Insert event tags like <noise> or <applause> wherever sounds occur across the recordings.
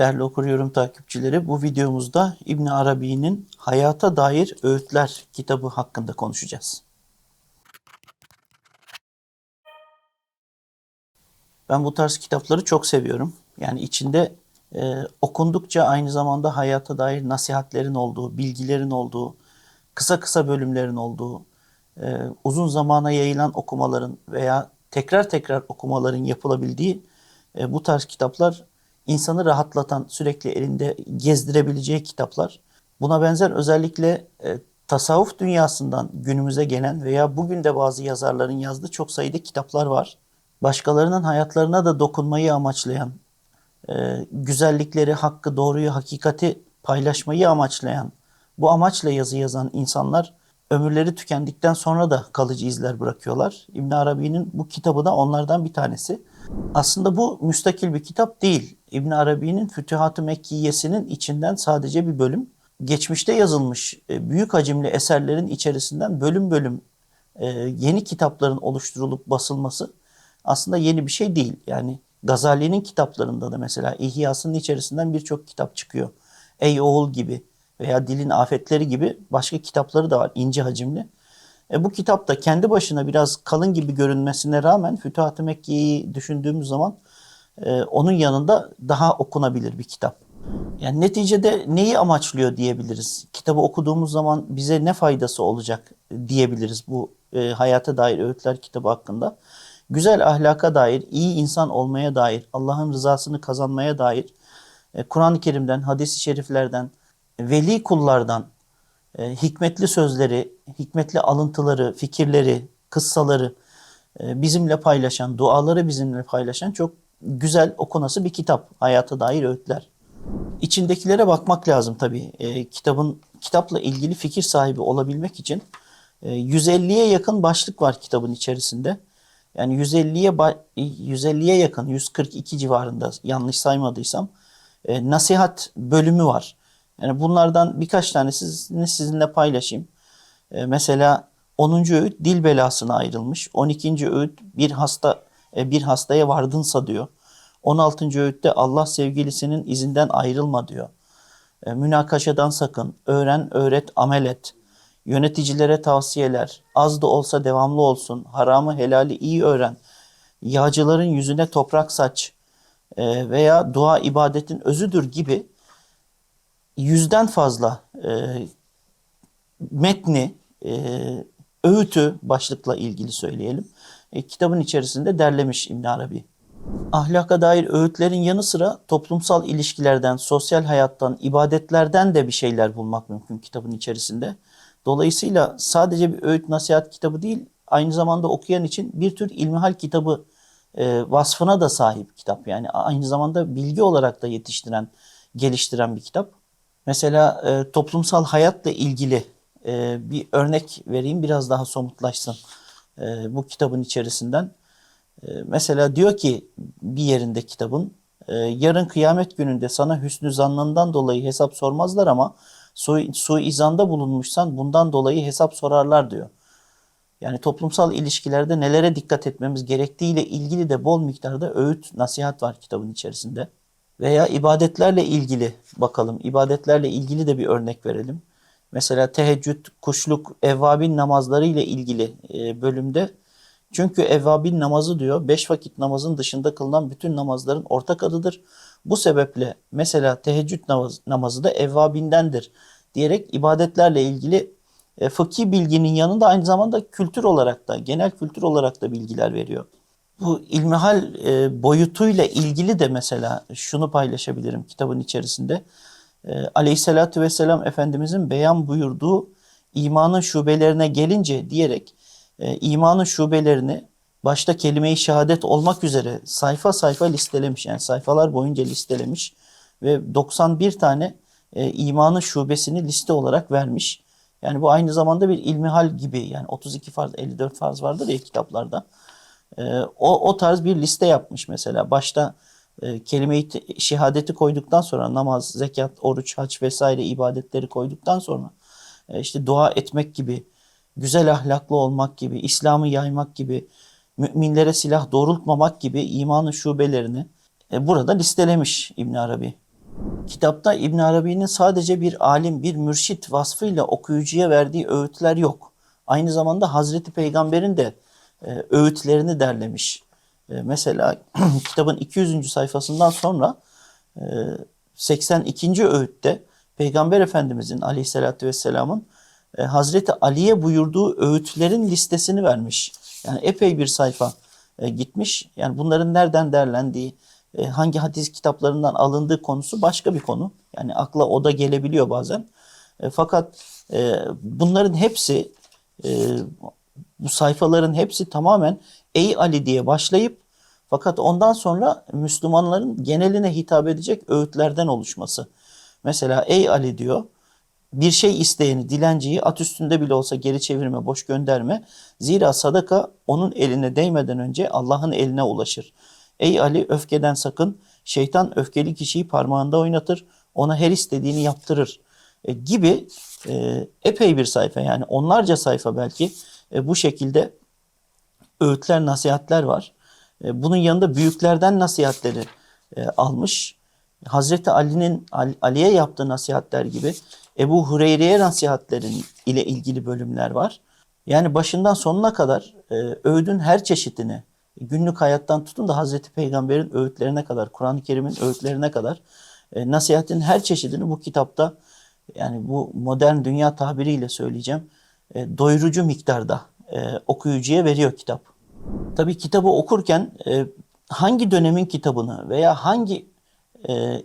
Değerli okuyorum takipçileri, bu videomuzda İbn Arabi'nin Hayata Dair Öğütler kitabı hakkında konuşacağız. Ben bu tarz kitapları çok seviyorum. Yani içinde e, okundukça aynı zamanda hayata dair nasihatlerin olduğu, bilgilerin olduğu, kısa kısa bölümlerin olduğu, e, uzun zamana yayılan okumaların veya tekrar tekrar okumaların yapılabildiği e, bu tarz kitaplar insanı rahatlatan, sürekli elinde gezdirebileceği kitaplar. Buna benzer özellikle e, tasavvuf dünyasından günümüze gelen veya bugün de bazı yazarların yazdığı çok sayıda kitaplar var. Başkalarının hayatlarına da dokunmayı amaçlayan, e, güzellikleri, hakkı, doğruyu, hakikati paylaşmayı amaçlayan, bu amaçla yazı yazan insanlar ömürleri tükendikten sonra da kalıcı izler bırakıyorlar. İbn Arabi'nin bu kitabı da onlardan bir tanesi. Aslında bu müstakil bir kitap değil. İbn Arabi'nin Fütühat-ı Mekkiyesi'nin içinden sadece bir bölüm. Geçmişte yazılmış e, büyük hacimli eserlerin içerisinden bölüm bölüm e, yeni kitapların oluşturulup basılması aslında yeni bir şey değil. Yani Gazali'nin kitaplarında da mesela İhyası'nın içerisinden birçok kitap çıkıyor. Ey oğul gibi veya Dilin Afetleri gibi başka kitapları da var ince hacimli. E, bu kitap da kendi başına biraz kalın gibi görünmesine rağmen Fütuhat-ı Mekke'yi düşündüğümüz zaman e, onun yanında daha okunabilir bir kitap. Yani neticede neyi amaçlıyor diyebiliriz. Kitabı okuduğumuz zaman bize ne faydası olacak diyebiliriz bu e, hayata dair öğütler kitabı hakkında. Güzel ahlaka dair, iyi insan olmaya dair, Allah'ın rızasını kazanmaya dair, e, Kur'an-ı Kerim'den, hadis-i şeriflerden, veli kullardan e, hikmetli sözleri, hikmetli alıntıları, fikirleri, kıssaları e, bizimle paylaşan, duaları bizimle paylaşan çok güzel okunası bir kitap. Hayata dair öğütler. İçindekilere bakmak lazım tabii. E, kitabın kitapla ilgili fikir sahibi olabilmek için e, 150'ye yakın başlık var kitabın içerisinde. Yani 150'ye 150'ye yakın 142 civarında yanlış saymadıysam e, nasihat bölümü var. Yani bunlardan birkaç tanesini sizinle paylaşayım. E, mesela 10. öğüt dil belasına ayrılmış. 12. öğüt bir hasta e, bir hastaya vardınsa diyor. 16. öğütte Allah sevgilisinin izinden ayrılma diyor. E, münakaşadan sakın, öğren, öğret, amel et. Yöneticilere tavsiyeler, az da olsa devamlı olsun, haramı helali iyi öğren. Yağcıların yüzüne toprak saç e, veya dua ibadetin özüdür gibi yüzden fazla e, metni, e, öğütü başlıkla ilgili söyleyelim. E, kitabın içerisinde derlemiş İbn Arabi. Ahlaka dair öğütlerin yanı sıra toplumsal ilişkilerden, sosyal hayattan, ibadetlerden de bir şeyler bulmak mümkün kitabın içerisinde. Dolayısıyla sadece bir öğüt nasihat kitabı değil, aynı zamanda okuyan için bir tür ilmihal kitabı e, vasfına da sahip kitap. Yani aynı zamanda bilgi olarak da yetiştiren, geliştiren bir kitap. Mesela e, toplumsal hayatla ilgili e, bir örnek vereyim biraz daha somutlaşsın e, bu kitabın içerisinden. E, mesela diyor ki bir yerinde kitabın e, yarın kıyamet gününde sana hüsnü zannından dolayı hesap sormazlar ama su, suizanda bulunmuşsan bundan dolayı hesap sorarlar diyor. Yani toplumsal ilişkilerde nelere dikkat etmemiz gerektiğiyle ilgili de bol miktarda öğüt, nasihat var kitabın içerisinde. Veya ibadetlerle ilgili bakalım. İbadetlerle ilgili de bir örnek verelim. Mesela teheccüd, kuşluk, evvabin namazları ile ilgili e, bölümde çünkü evvabin namazı diyor beş vakit namazın dışında kılınan bütün namazların ortak adıdır. Bu sebeple mesela teheccüd namaz, namazı da evvabindendir diyerek ibadetlerle ilgili e, fıkhi bilginin yanında aynı zamanda kültür olarak da genel kültür olarak da bilgiler veriyor. Bu ilmihal e, boyutuyla ilgili de mesela şunu paylaşabilirim kitabın içerisinde. E, Aleyhisselatü Vesselam Efendimizin beyan buyurduğu imanın şubelerine gelince diyerek e, imanın şubelerini başta kelime-i şehadet olmak üzere sayfa sayfa listelemiş. Yani sayfalar boyunca listelemiş ve 91 tane e, imanın şubesini liste olarak vermiş. Yani bu aynı zamanda bir ilmihal gibi yani 32 farz 54 farz vardır ya kitaplarda. E, o, o tarz bir liste yapmış mesela. Başta e, kelime-i şehadeti koyduktan sonra namaz, zekat, oruç, haç vesaire ibadetleri koyduktan sonra e, işte dua etmek gibi, güzel ahlaklı olmak gibi, İslam'ı yaymak gibi, müminlere silah doğrultmamak gibi imanın şubelerini e, burada listelemiş İbn Arabi. Kitapta İbn Arabi'nin sadece bir alim, bir mürşit vasfıyla okuyucuya verdiği öğütler yok. Aynı zamanda Hazreti Peygamber'in de e, öğütlerini derlemiş. E, mesela <clears throat> kitabın 200. sayfasından sonra e, 82. öğütte Peygamber Efendimizin aleyhissalatü vesselamın e, Hazreti Ali'ye buyurduğu öğütlerin listesini vermiş. Yani epey bir sayfa e, gitmiş. Yani bunların nereden derlendiği, e, hangi hadis kitaplarından alındığı konusu başka bir konu. Yani akla o da gelebiliyor bazen. E, fakat e, bunların hepsi, e, bu sayfaların hepsi tamamen Ey Ali diye başlayıp fakat ondan sonra Müslümanların geneline hitap edecek öğütlerden oluşması. Mesela ey Ali diyor, bir şey isteyeni, dilenciyi at üstünde bile olsa geri çevirme, boş gönderme. Zira sadaka onun eline değmeden önce Allah'ın eline ulaşır. Ey Ali öfkeden sakın. Şeytan öfkeli kişiyi parmağında oynatır. Ona her istediğini yaptırır. E, gibi e, epey bir sayfa yani onlarca sayfa belki e, bu şekilde öğütler, nasihatler var. E, bunun yanında büyüklerden nasihatleri e, almış. Hazreti Ali'nin Ali'ye yaptığı nasihatler gibi Ebu Hureyre'ye nasihatlerin ile ilgili bölümler var. Yani başından sonuna kadar e, öğüdün her çeşitini günlük hayattan tutun da Hazreti Peygamber'in öğütlerine kadar, Kur'an-ı Kerim'in öğütlerine kadar nasihatin her çeşidini bu kitapta yani bu modern dünya tabiriyle söyleyeceğim e, doyurucu miktarda e, okuyucuya veriyor kitap. Tabii kitabı okurken e, hangi dönemin kitabını veya hangi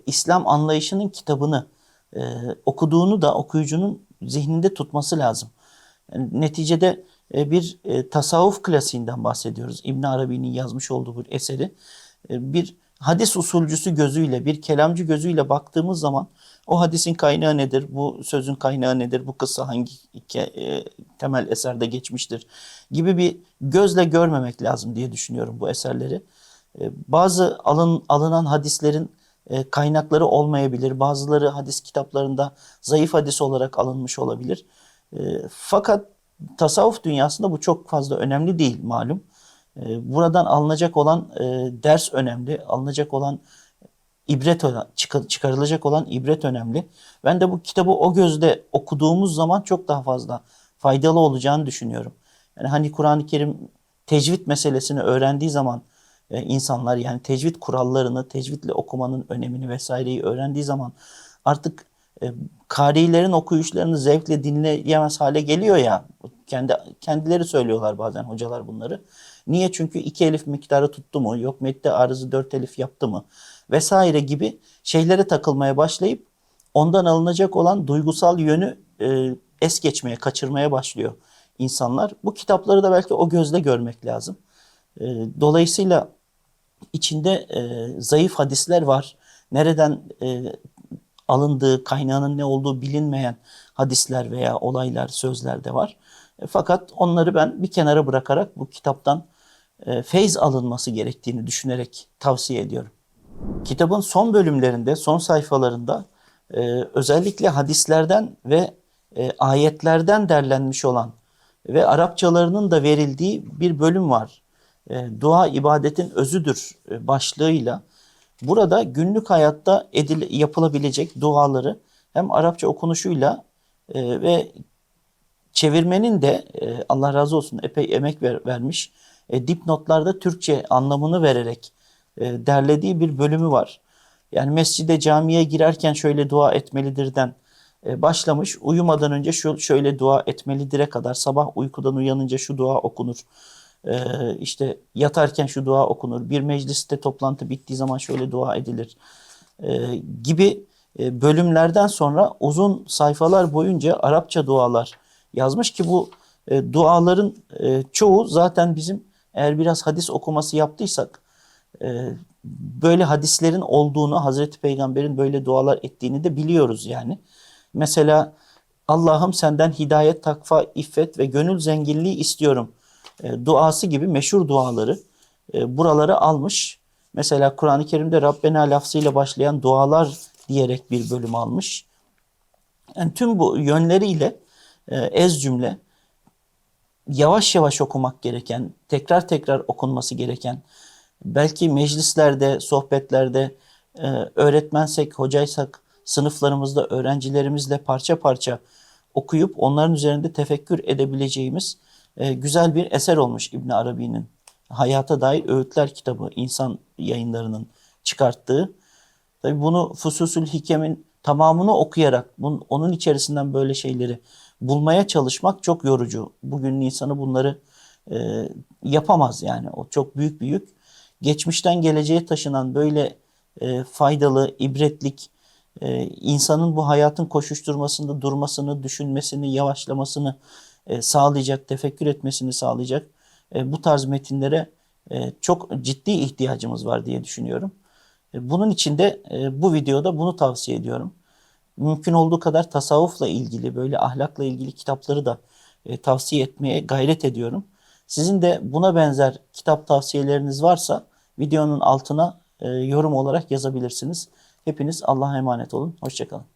İslam anlayışının kitabını okuduğunu da okuyucunun zihninde tutması lazım. Yani neticede bir tasavvuf klasiğinden bahsediyoruz. İbn Arabi'nin yazmış olduğu bir eseri. Bir hadis usulcüsü gözüyle, bir kelamcı gözüyle baktığımız zaman o hadisin kaynağı nedir, bu sözün kaynağı nedir, bu kısa hangi e, temel eserde geçmiştir gibi bir gözle görmemek lazım diye düşünüyorum bu eserleri. E, bazı alın, alınan hadislerin e, kaynakları olmayabilir. Bazıları hadis kitaplarında zayıf hadis olarak alınmış olabilir. E, fakat tasavvuf dünyasında bu çok fazla önemli değil malum. E, buradan alınacak olan ders önemli, alınacak olan ibret çıkarılacak olan ibret önemli. Ben de bu kitabı o gözle okuduğumuz zaman çok daha fazla faydalı olacağını düşünüyorum. Yani hani Kur'an-ı Kerim tecvid meselesini öğrendiği zaman e, insanlar yani tecvid kurallarını, tecvidle okumanın önemini vesaireyi öğrendiği zaman artık e, karilerin okuyuşlarını zevkle dinleyemez hale geliyor ya. Kendi kendileri söylüyorlar bazen hocalar bunları. Niye? Çünkü iki elif miktarı tuttu mu? Yok medde arızı dört elif yaptı mı? Vesaire gibi şeylere takılmaya başlayıp ondan alınacak olan duygusal yönü e, es geçmeye, kaçırmaya başlıyor insanlar. Bu kitapları da belki o gözle görmek lazım. E, dolayısıyla içinde e, zayıf hadisler var. Nereden e, alındığı, kaynağının ne olduğu bilinmeyen hadisler veya olaylar, sözler de var. E, fakat onları ben bir kenara bırakarak bu kitaptan feyz alınması gerektiğini düşünerek tavsiye ediyorum. Kitabın son bölümlerinde, son sayfalarında e, özellikle hadislerden ve e, ayetlerden derlenmiş olan ve Arapçalarının da verildiği bir bölüm var e, dua ibadetin özüdür e, başlığıyla burada günlük hayatta edil, yapılabilecek duaları hem Arapça okunuşuyla e, ve çevirmenin de e, Allah razı olsun epey emek ver, vermiş e, dipnotlarda Türkçe anlamını vererek e, derlediği bir bölümü var. Yani mescide camiye girerken şöyle dua etmelidirden e, başlamış. Uyumadan önce şu şöyle dua etmelidir'e kadar sabah uykudan uyanınca şu dua okunur ee, işte yatarken şu dua okunur, bir mecliste toplantı bittiği zaman şöyle dua edilir ee, gibi e, bölümlerden sonra uzun sayfalar boyunca Arapça dualar yazmış ki bu e, duaların e, çoğu zaten bizim eğer biraz hadis okuması yaptıysak e, böyle hadislerin olduğunu, Hazreti Peygamber'in böyle dualar ettiğini de biliyoruz yani. Mesela Allah'ım senden hidayet, takva, iffet ve gönül zenginliği istiyorum e, duası gibi meşhur duaları e, buraları almış. Mesela Kur'an-ı Kerim'de Rabbena lafzıyla başlayan dualar diyerek bir bölüm almış. Yani tüm bu yönleriyle e, ez cümle yavaş yavaş okumak gereken, tekrar tekrar okunması gereken, belki meclislerde, sohbetlerde e, öğretmensek, hocaysak sınıflarımızda öğrencilerimizle parça parça okuyup onların üzerinde tefekkür edebileceğimiz e, güzel bir eser olmuş İbn Arabi'nin Hayata Dair Öğütler kitabı insan yayınlarının çıkarttığı. Tabii bunu Fususül Hikem'in tamamını okuyarak bunun, onun içerisinden böyle şeyleri bulmaya çalışmak çok yorucu. Bugünün insanı bunları e, yapamaz yani. O çok büyük bir yük. Geçmişten geleceğe taşınan böyle e, faydalı, ibretlik, e, insanın bu hayatın koşuşturmasında durmasını, düşünmesini, yavaşlamasını e, sağlayacak, tefekkür etmesini sağlayacak e, bu tarz metinlere e, çok ciddi ihtiyacımız var diye düşünüyorum. E, Bunun için de e, bu videoda bunu tavsiye ediyorum. Mümkün olduğu kadar tasavvufla ilgili, böyle ahlakla ilgili kitapları da e, tavsiye etmeye gayret ediyorum. Sizin de buna benzer kitap tavsiyeleriniz varsa videonun altına e, yorum olarak yazabilirsiniz. Hepiniz Allah'a emanet olun. Hoşçakalın.